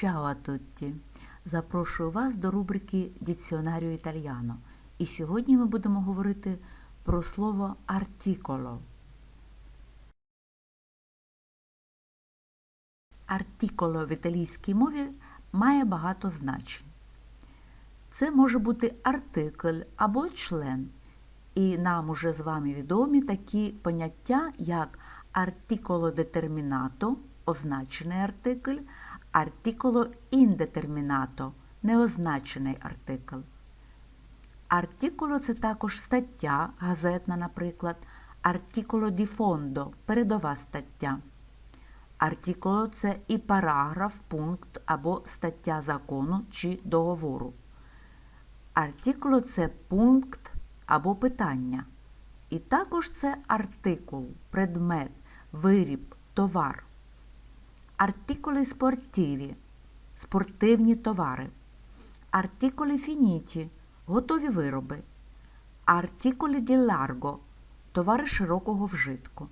Ciao a! Запрошую вас до рубрики Діціонаріо Італіано. І сьогодні ми будемо говорити про слово артиколо. Артиколо в італійській мові має багато значень. Це може бути артикль або член. І нам уже з вами відомі такі поняття, як артиколо детермінато, означений артикль, артиколо індетермінато, неозначений артикль. Артиколо це також стаття, газетна, наприклад, артиколо ді фондо, передова стаття. Артиколо це і параграф, пункт або стаття закону чи договору. Артикуло це пункт або питання. І також це артикул, предмет, виріб, товар. Артикули спортиві спортивні товари. Артикули фініті готові вироби. Артикули ді ларго товари широкого вжитку.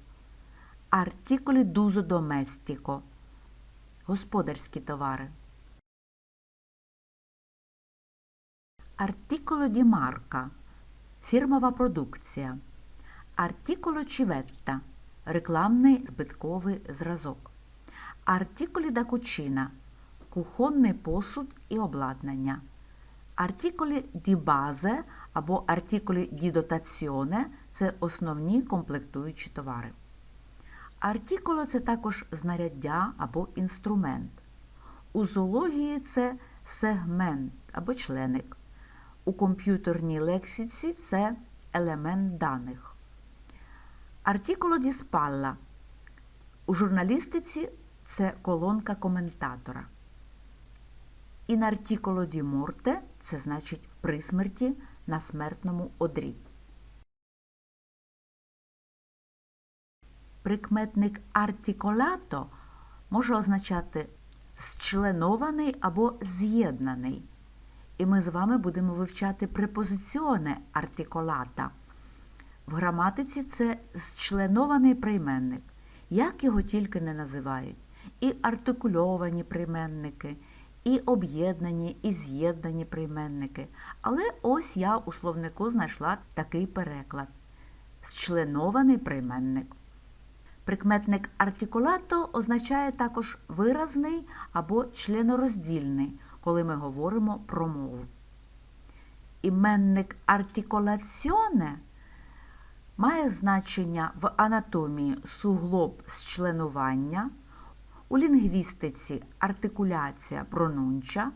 Артикули дузо доместіко господарські товари. Артиколо ді марка фірмова продукція. Артиколо чіветта рекламний збитковий зразок. Артиколі да кучина кухонний посуд і обладнання. Артиколі ді базе або артиколі ді дотаціоне це основні комплектуючі товари. Артиколо це також знаряддя або інструмент. У зоології це сегмент або членик. У комп'ютерній лексиці це елемент даних. Артиколо ді спалла. У журналістиці це колонка коментатора. In articolo di morte – це значить при смерті на смертному одрі. Прикметник артиколато може означати зчленований або з'єднаний. І ми з вами будемо вивчати препозиціоне артиколата. В граматиці це зчленований прийменник, як його тільки не називають. І артикульовані прийменники, і об'єднані, і з'єднані прийменники. Але ось я у словнику знайшла такий переклад. Зчленований прийменник. Прикметник артикулато означає також виразний або членороздільний, коли ми говоримо про мову. Іменник артикуляціоне має значення в анатомії суглоб зчленування, у лінгвістиці артикуляція пронунча,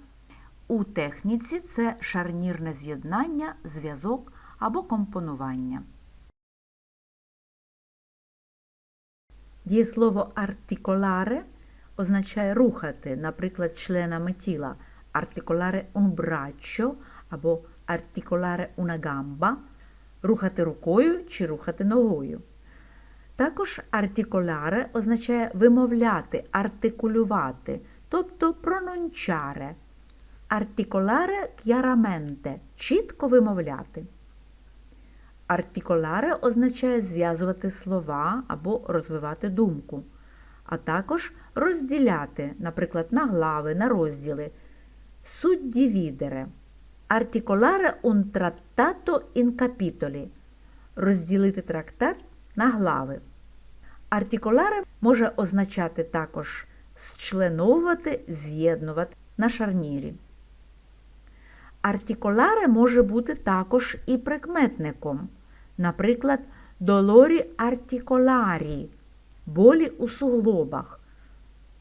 у техніці це шарнірне з'єднання, зв'язок або компонування. Дієслово артиколаре означає рухати, наприклад, членами тіла артиколаре un braccio або артиколаре una gamba, рухати рукою чи рухати ногою. Також артиколаре означає вимовляти, артикулювати, тобто пронунчаре. Артиколаре chiaramente – чітко вимовляти. Артиколаре означає зв'язувати слова або розвивати думку, а також розділяти, наприклад, на глави, на розділи. Суддівідере. Артиколаре un trattato in capitoli. Розділити трактат на глави. Артикуларе може означати також зчленовувати, з'єднувати на шарнірі. Артикуларе може бути також і прикметником. Наприклад, долорі артикуларі болі у суглобах.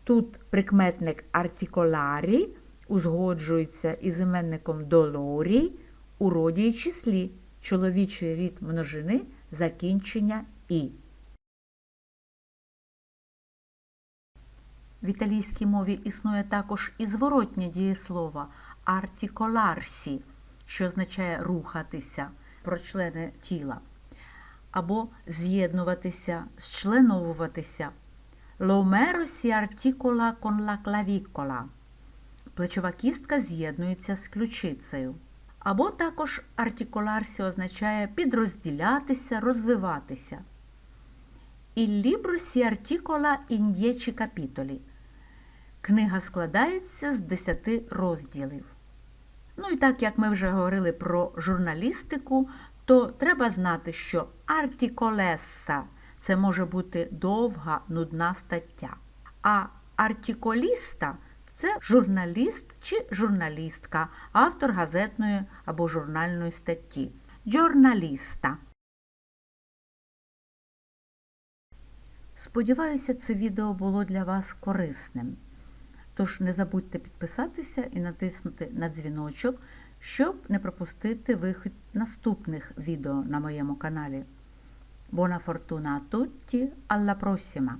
Тут прикметник артикуларі узгоджується із іменником долорі у роді і числі, чоловічий рід множини закінчення і. В італійській мові існує також і зворотнє дієслово артиколарсі, що означає рухатися про члени тіла, або з'єднуватися, зчленовуватися. Si articola con la clavicola. Плечова кістка з'єднується з ключицею. Або також артикуларсі означає підрозділятися, Книга складається з 10 розділів. Ну і так як ми вже говорили про журналістику, то треба знати, що артіколеса це може бути довга, нудна стаття. А артіколіста це журналіст чи журналістка, автор газетної або журнальної статті. Джорналіста. Сподіваюся, це відео було для вас корисним. Тож не забудьте підписатися і натиснути на дзвіночок, щоб не пропустити вихід наступних відео на моєму каналі. Buona fortuna a tutti, alla prossima!